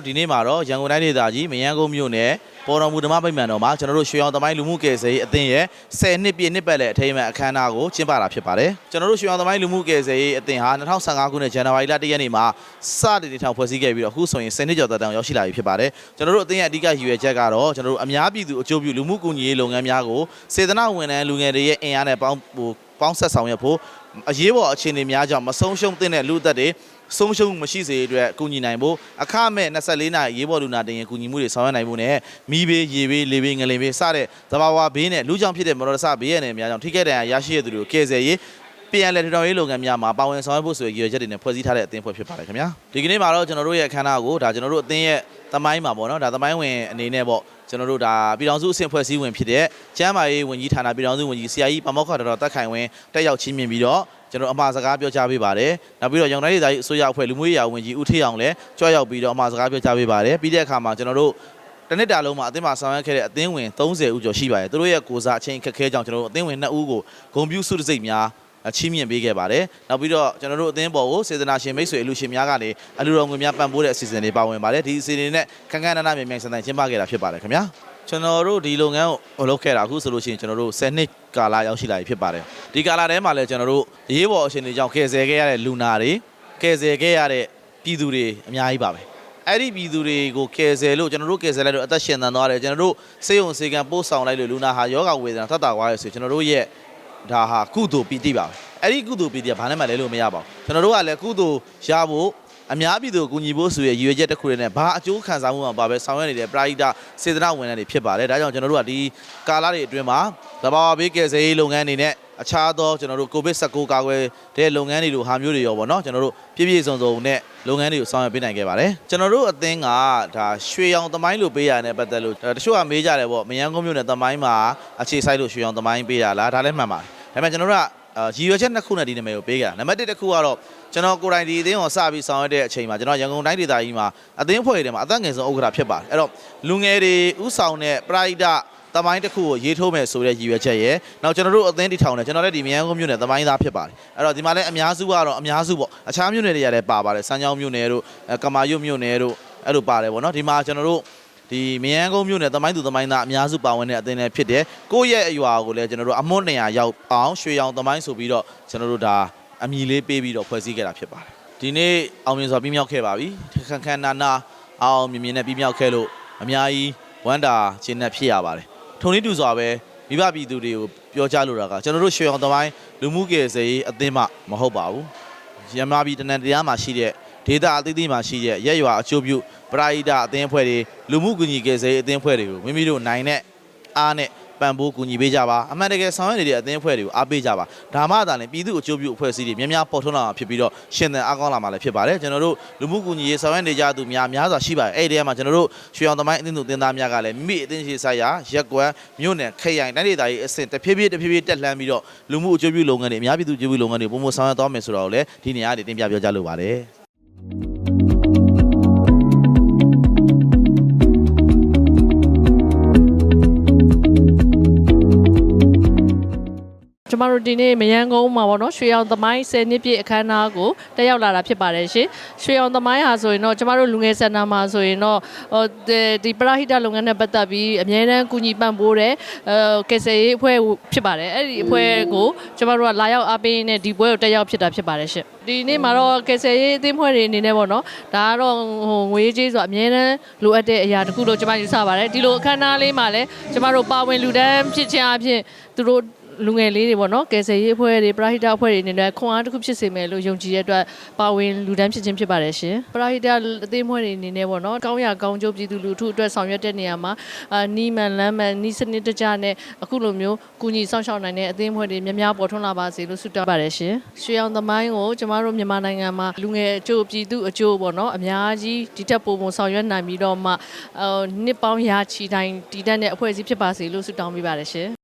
တို့ဒီနေ့မှာတော့ရန်ကုန်တိုင်းဒေသကြီးမရန်ကုန်မြို့နယ်ပေါ်တော်မူဓမ္မဗိမာန်တော်မှာကျွန်တော်တို့ရွှေအောင်သမိုင်းလူမှုကယ်ဆယ်ရေးအသင်းရဲ့10နှစ်ပြည့်နှစ်ပတ်လည်အထိမ်းအမှတ်အခမ်းအနားကိုကျင်းပတာဖြစ်ပါတယ်ကျွန်တော်တို့ရွှေအောင်သမိုင်းလူမှုကယ်ဆယ်ရေးအသင်းဟာ2015ခုနှစ်ဇန်နဝါရီလ1ရက်နေ့မှာစတင်တည်ထောင်ဖွဲ့စည်းခဲ့ပြီးတော့အခုဆိုရင်10နှစ်ကျော်သက်တမ်းရောက်ရှိလာပြီဖြစ်ပါတယ်ကျွန်တော်တို့အသင်းရဲ့အဓိကရည်ရွယ်ချက်ကတော့ကျွန်တော်တို့အများပြည်သူအကျိုးပြုလူမှုကူညီရေးလုပ်ငန်းများကိုစေတနာဝန်ထမ်းလူငယ်တွေရဲ့အင်အားနဲ့ပေါင်းဟိုပေါင်းဆက်ဆောင်ရွက်ဖို့အရေးပေါ်အခြေအနေများကြောင့်မဆုံးရှုံးသင့်တဲ့လူသက်တွေ ဆုံးရှုံးမှုမရှိစေတဲ့အတွက်ကူညီနိုင်ဖို့အခမဲ့24နာရီရေးပေါ်လူနာတင်ရင်ကူညီမှုတွေဆောင်ရွက်နိုင်ဖို့နဲ့မိဘေးရေဘေးလေဘေးငလင်ဘေးစတဲ့သဘာဝဘေးနဲ့လူကြောင့်ဖြစ်တဲ့မော်တော်ဆဘေးရတဲ့များကြောင့်ထိခိုက်ဒဏ်ရာရရှိရသူတွေကိုကယ်ဆယ်ရေး ပြန်လည်ထူထောင်ရေးလုပ်ငန်းများမှာပါဝင်ဆောင်ရွက်ဖို့ဆိုရည်ရွယ်ချက်တွေနဲ့ဖွဲ့စည်းထားတဲ့အသင်းဖွဲ့ဖြစ်ပါတယ်ခင်ဗျာဒီကနေ့မှာတော့ကျွန်တော်တို့ရဲ့အခမ်းအနားကိုဒါကျွန်တော်တို့အသင်းရဲ့သမိုင်းမှာပေါ့နော်ဒါသမိုင်းဝင်အနေနဲ့ပေါ့ကျွန်တော်တို့ဒါပြည်တော်စုအဆင့်ဖွဲ့စည်းဝင်ဖြစ်တဲ့ကျမ်းမာရေးဝန်ကြီးဌာနပြည်တော်စုဝန်ကြီးဆရာကြီးပမောက္ခတော်တော်တက်ခိုင်ဝင်းတက်ရောက်ချင်းမြင်ပြီးတော့ကျွန်တော်အမှားစကားပြောကြားပေးပါတယ်။နောက်ပြီးတော့ရောင်တိုင်းဒေသကြီးအစိုးရအဖွဲ့လူမှုရေးရာဝန်ကြီးဦးထေးအောင်လည်းကြွရောက်ပြီးတော့အမှားစကားပြောကြားပေးပါတယ်။ပြီးတဲ့အခါမှာကျွန်တော်တို့တနစ်တာလုံးမှာအသင်းမှာဆောင်ရွက်ခဲ့တဲ့အသင်းဝင်30ဦးကျော်ရှိပါတယ်။သူတို့ရဲ့ကိုစားအချင်းအခက်ခဲကြောင့်ကျွန်တော်တို့အသင်းဝင်2ဦးကိုဂုံပြူစုတစိတ်များအ ချီးမြှင့်ပေးခဲ့ပါတယ်။နောက်ပြီးတော့ကျွန်တော်တို့အသင်းပေါ်ကိုစေတနာရှင်မိတ်ဆွေအလူရှင်များကနေအလူတော်ငွေများပံ့ပိုးတဲ့အစီအစဉ်တွေပါဝင်ပါတယ်။ဒီအစီအစဉ်နဲ့ခန်းခန်းနာနာမြန်မြန်ဆန်ဆန်ကျင်းပခဲ့တာဖြစ်ပါတယ်ခင်ဗျာ။ကျွန်တော်တို့ဒီလုပ်ငန်းကိုလုပ်ခဲ့တာအခုဆိုလို့ရှိရင်ကျွန်တော်တို့10နှစ်ကာလရောက်ရှိလာပြီဖြစ်ပါတယ်ဒီကာလထဲမှာလည်းကျွန်တော်တို့အရေးပေါ်အခြေအနေကြောင့်ကယ်ဆယ်ခဲ့ရတဲ့လူနာတွေကယ်ဆယ်ခဲ့ရတဲ့ပြည်သူတွေအများကြီးပါပဲအဲ့ဒီပြည်သူတွေကိုကယ်ဆယ်လို့ကျွန်တော်တို့ကယ်ဆယ်လိုက်လို့အသက်ရှင်သန်သွားတယ်ကျွန်တော်တို့စေယုံစေကံပို့ဆောင်လိုက်လို့လူနာဟာယောဂဝေဒနာထပ်တာသွားရဆိုကျွန်တော်တို့ရဲ့ ဒါဟာကုသိုလ်ပီတိပါပဲအဲ့ဒီကုသိုလ်ပီတိကဘာနဲ့မှလဲလို့မရပါဘူးကျွန်တော်တို့ကလည်းကုသိုလ်ရဖို့ အများပြည်သူကိုကူညီဖို့ဆိုရရည်ရွယ်ချက်တစ်ခုတည်းနဲ့ဘာအကျိုးခံစားမှုမှပါပဲဆောင်ရွက်နေတဲ့ပရာဟိတစေတနာဝန်ထမ်းတွေဖြစ်ပါတယ်ဒါကြောင့်ကျွန်တော်တို့ကဒီကာလတွေအတွင်းမှာသဘာဝဘေးကယ်ဆယ်ရေးလုပ်ငန်းတွေနဲ့အခြားသောကျွန်တော်တို့ကိုဗစ် -19 ကာကွယ်တဲ့လုပ်ငန်းတွေလိုဟာမျိုးတွေရောပေါ့နော်ကျွန်တော်တို့ပြည့်ပြည့်စုံစုံနဲ့လုပ်ငန်းတွေကိုဆောင်ရွက်ပေးနိုင်ခဲ့ပါတယ်ကျွန်တော်တို့အသင်းကဒါရွှေရောင်သမိုင်းလို့ပေးရတဲ့ပတ်သက်လို့တချို့ကမေးကြတယ်ပေါ့မယန်းကုန်းမြို့နယ်သမိုင်းမှာအခြေစိုက်လို့ရွှေရောင်သမိုင်းပေးရလားဒါလည်းမှန်ပါတယ်ဒါပေမဲ့ကျွန်တော်တို့ကအာ ရည်ရွယ်ချက်နှစ်ခုနဲ့ဒီနာမည်ကိုပေးခဲ့တာနံပါတ်1တစ်ခုကတော့ကျွန်တော်ကိုယ်တိုင်ဒီအသင်းကိုစပြီးဆောင်ရွက်တဲ့အချိန်မှာကျွန်တော်ရန်ကုန်တိုင်းဒေသကြီးမှာအသင်းအဖွဲ့တွေမှာအသက်ငယ်ဆုံးဥက္ကဋ္ဌဖြစ်ပါတယ်အဲ့တော့လူငယ်တွေဥဆောင်တဲ့ပရိုက်တာတမိုင်းတစ်ခုကိုရေးထိုးမယ်ဆိုတဲ့ရည်ရွယ်ချက်ရယ်နောက်ကျွန်တော်တို့အသင်းတည်ထောင်တယ်ကျွန်တော်လည်းဒီမြန်ကုန်းမြို့နယ်တမိုင်းသားဖြစ်ပါတယ်အဲ့တော့ဒီမှာလည်းအများစုကတော့အများစုပေါ့အခြားမြို့နယ်တွေကလည်းပါပါတယ်စမ်းချောင်းမြို့နယ်တို့အဲကမာရွတ်မြို့နယ်တို့အဲ့လိုပါတယ်ပေါ့နော်ဒီမှာကျွန်တော်တို့ ဒီမယန်းကုန်းမြို့နယ်သမိုင်းသူသမိုင်းသားအများစုပါဝင်တဲ့အသင်းလည်းဖြစ်တယ်။ကိုယ့်ရဲ့အရွာကိုလည်းကျွန်တော်တို့အမွတ်200ရောက်အောင်ရွှေရောင်သမိုင်းဆိုပြီးတော့ကျွန်တော်တို့ဒါအမည်လေးပေးပြီးတော့ဖွဲ့စည်းခဲ့တာဖြစ်ပါတယ်။ဒီနေ့အောင်မြင်စွာပြီးမြောက်ခဲ့ပါပြီ။ခန်းခန်းနာနာအောင်မြင်မြင်နဲ့ပြီးမြောက်ခဲ့လို့အများကြီးဝမ်းတာခြင်းနဲ့ဖြစ်ရပါတယ်။ထုံနည်းတူစွာပဲမိဘပြည်သူတွေကိုပြောကြားလိုတာကကျွန်တော်တို့ရွှေရောင်သမိုင်းလူမှုကယ်ဆယ်ရေးအသင်းမှမဟုတ်ပါဘူး။ရမပြည်တနန်တရားမှာရှိတဲ့ ဒေတာအသီးသီးမှာရှိတဲ့ရက်ရွာအချို့ပြုပရာဟိတအသင်းအဖွဲ့တွေလူမှုကူညီကယ်ဆယ်ရေးအသင်းအဖွဲ့တွေကိုမိမိတို့နိုင်တဲ့အားနဲ့ပံ့ပိုးကူညီပေးကြပါအမှန်တကယ်ဆောင်ရွက်နေတဲ့အသင်းအဖွဲ့တွေကိုအားပေးကြပါဒါမှသာလည်းပြည်သူအကျိုးပြုအဖွဲ့အစည်းတွေများများပေါ်ထွန်းလာမှာဖြစ်ပြီးတော့ရှင်သန်အားကောင်းလာမှာလည်းဖြစ်ပါတယ်ကျွန်တော်တို့လူမှုကူညီရေးဆောင်ရွက်နေကြသူများများစွာရှိပါတယ်အဲ့ဒီထဲမှာကျွန်တော်တို့ရွှေအောင်သမိုင်းအသင်းသူအသင်းသားများကလည်းမိမိအသင်းရှိဆိုင်ရာရက်ကွက်မြို့နယ်ခရိုင်တိုင်းဒေသကြီးအဆင့်တစ်ဖြည်းဖြည်းတစ်ဖြည်းဖြည်းတက်လှမ်းပြီးတော့လူမှုအကျိုးပြုလုပ်ငန်းတွေအများပြည်သူအကျိုးပြုလုပ်ငန်းတွေပုံမှန်ဆောင်ရွက်သွားမယ်ဆိုတော့လည်းဒီနေရာတွေတင်ပြပြောကြလိုပါတယ် မတို့ဒီနေ့မယန်းကုန်းမှာပေါ့နော်ရွှေအောင်သမိုင်း10နှစ်ပြည့်အခမ်းအနားကိုတက်ရောက်လာတာဖြစ်ပါတယ်ရှင်ရွှေအောင်သမိုင်းဟာဆိုရင်တော့ကျမတို့လူငယ်စင်တာမှာဆိုရင်တော့ဟိုဒီဒီပရာဟိတလုပ်ငန်းနဲ့ပတ်သက်ပြီးအမြဲတမ်းကူညီပံ့ပိုးတဲ့အဲကယ်ဆယ်ရေးအဖွဲ့ဖြစ်ပါတယ်အဲ့ဒီအဖွဲ့ကိုကျမတို့ကလာရောက်အားပေးနေဒီပွဲကိုတက်ရောက်ဖြစ်တာဖြစ်ပါတယ်ရှင်ဒီနေ့မှာတော့ကယ်ဆယ်ရေးအသင်းဖွဲ့တွေအနေနဲ့ပေါ့နော်ဒါကတော့ဟိုငွေကြေးဆိုအမြဲတမ်းလိုအပ်တဲ့အရာတစ်ခုလို့ကျမယူဆပါတယ်ဒီလိုအခမ်းအနားလေးမှာလည်းကျမတို့ပါဝင်လူတန်းဖြစ်ခြင်းအပြင်သူတို့ လူငယ်လေးတွေပေါ့နော်ကယ်ဆယ်ရေးအဖွဲ့တွေပရာဟိတအဖွဲ့တွေအနေနဲ့ခွန်အားတစ်ခုဖြစ်စေမယ်လို့ယုံကြည်တဲ့အတွက်ပါဝင်လူတန်းဖြစ်ခြင်းဖြစ်ပါတယ်ရှင်ပရာဟိတအသေးမွှဲတွေအနေနဲ့ပေါ့နော်ကောင်းရကောင်းကျိုးပြည်သူလူထုအတွက်ဆောင်ရွက်တဲ့နေရာမှာအာနီးမှန်လမ်းမှန်နီးစနစ်တကျနဲ့အခုလိုမျိုးကူညီဆောင်ရှောက်နိုင်တဲ့အသေးမွှဲတွေများများပေါ်ထွန်းလာပါစေလို့ဆုတောင်းပါတယ်ရှင်ရွှေအောင်သမိုင်းကိုကျမတို့မြန်မာနိုင်ငံမှာလူငယ်အကျိုးပြည်သူအကျိုးပေါ့နော်အများကြီးဒီတက်ပုံပုံဆောင်ရွက်နိုင်ပြီးတော့မှအော်နှစ်ပေါင်းရာချီတိုင်းတည်တတ်တဲ့အဖွဲ့အစည်းဖြစ်ပါစေလို့ဆုတောင်းပေးပါတယ်ရှင်